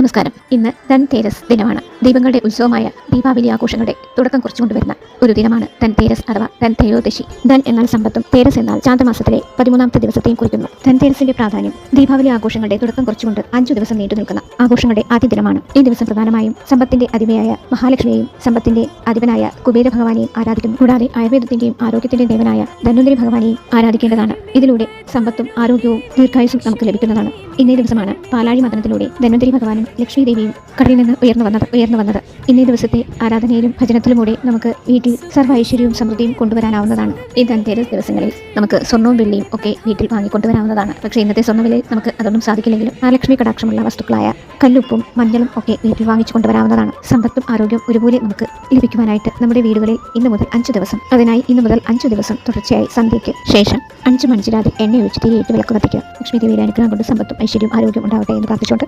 നമസ്കാരം. ഇന്ന് ധൻതേരസ് ദിനമാണ്. ദീപങ്ങളുടെ ഉത്സവമായ ദീപാവലി ആഘോഷങ്ങളുടെ തുടക്കം കുറിച്ചുകൊണ്ടുവരുന്ന ഒരു ദിനമാണ് ധൻതേരസ് അഥവാ ധൻതേയോദശി ധൻ എന്നാൽ സമ്പത്തും തേരസ് എന്നാൽ ചാന്ദ്രമാസത്തിലെ പതിമൂന്നാമത്തെ ദിവസത്തെയും കുറിക്കുന്നു. ധൻതേരസിന്റെ പ്രാധാന്യം ദീപാവലി ആഘോഷങ്ങളുടെ തുടക്കം കുറിച്ചുകൊണ്ട് അഞ്ചു ദിവസം നീണ്ടു നിൽക്കുന്ന ആഘോഷങ്ങളുടെ ആദ്യ ദിനമാണ് ഈ ദിവസം പ്രധാനമായും സമ്പത്തിന്റെ അധിപയായ മഹാലക്ഷ്മിയെയും സമ്പത്തിന്റെ അധിപനായ കുബേര ഭഗവാനെയും ആരാധിക്കുന്നു. കൂടാതെ ആയുർവേദത്തിന്റെയും ആരോഗ്യത്തിന്റെയും ദേവനായ ധന്വന്തരി ഭഗവാനെയും ആരാധിക്കേണ്ടതാണ്. ഇതിലൂടെ സമ്പത്തും ആരോഗ്യവും ദീർഘായുസും നമുക്ക് ലഭിക്കുന്നതാണ്. ഇന്നേ ദിവസമാണ് പാലാഴി മതനത്തിലൂടെ ധന്വന്തരി ഭഗവാനും ലക്ഷ്മി ദേവിയും കടലിൽ നിന്ന് ഉയർന്നു വന്നത് ഉയർന്നു വന്നത്. ഇന്നേ ദിവസത്തെ ആരാധനയിലും ഭജനത്തിലുമൂടെ നമുക്ക് വീട്ടിൽ സർവ ഐശ്വര്യവും സമൃദ്ധിയും കൊണ്ടുവരാനാവുന്നതാണ്. ഈ ധനതേരസ് ദിവസങ്ങളിൽ നമുക്ക് സ്വർണവും വെള്ളിയും ഒക്കെ വീട്ടിൽ വാങ്ങിക്കൊണ്ടുവരാവുന്നതാണ്. പക്ഷേ ഇന്നത്തെ സ്വർണവിലയിൽ നമുക്ക് അതൊന്നും സാധിക്കില്ലെങ്കിലും ലക്ഷ്മി കടാക്ഷമുള്ള വസ്തുക്കളായ കല്ലുപ്പും മഞ്ഞളും ഒക്കെ വീട്ടിൽ വാങ്ങിച്ചു കൊണ്ടുവരാവുന്നതാണ്. സമ്പത്തും ആരോഗ്യവും ഒരുപോലെ നമുക്ക് ലഭിക്കുവാനായിട്ട് നമ്മുടെ വീടുകളിൽ ഇന്ന് മുതൽ അഞ്ച് ദിവസം അതിനായി ഇന്ന് മുതൽ അഞ്ച് ദിവസം തുടർച്ചയായി സന്ധ്യയ്ക്ക് ശേഷം അഞ്ച് മണിച്ചിരാതെ എണ്ണ ഒഴിച്ച് തീരെയിട്ട് വിളക്ക് കത്തിക്കുക ലക്ഷ്മി ദേവിയുടെ അനുഗ്രഹം കൊണ്ട് സമ്പത്തും ഐശ്വര്യവും ആരോഗ്യം ഉണ്ടാവട്ടെ എന്ന് പ്രാർത്ഥിച്ചുകൊണ്ട്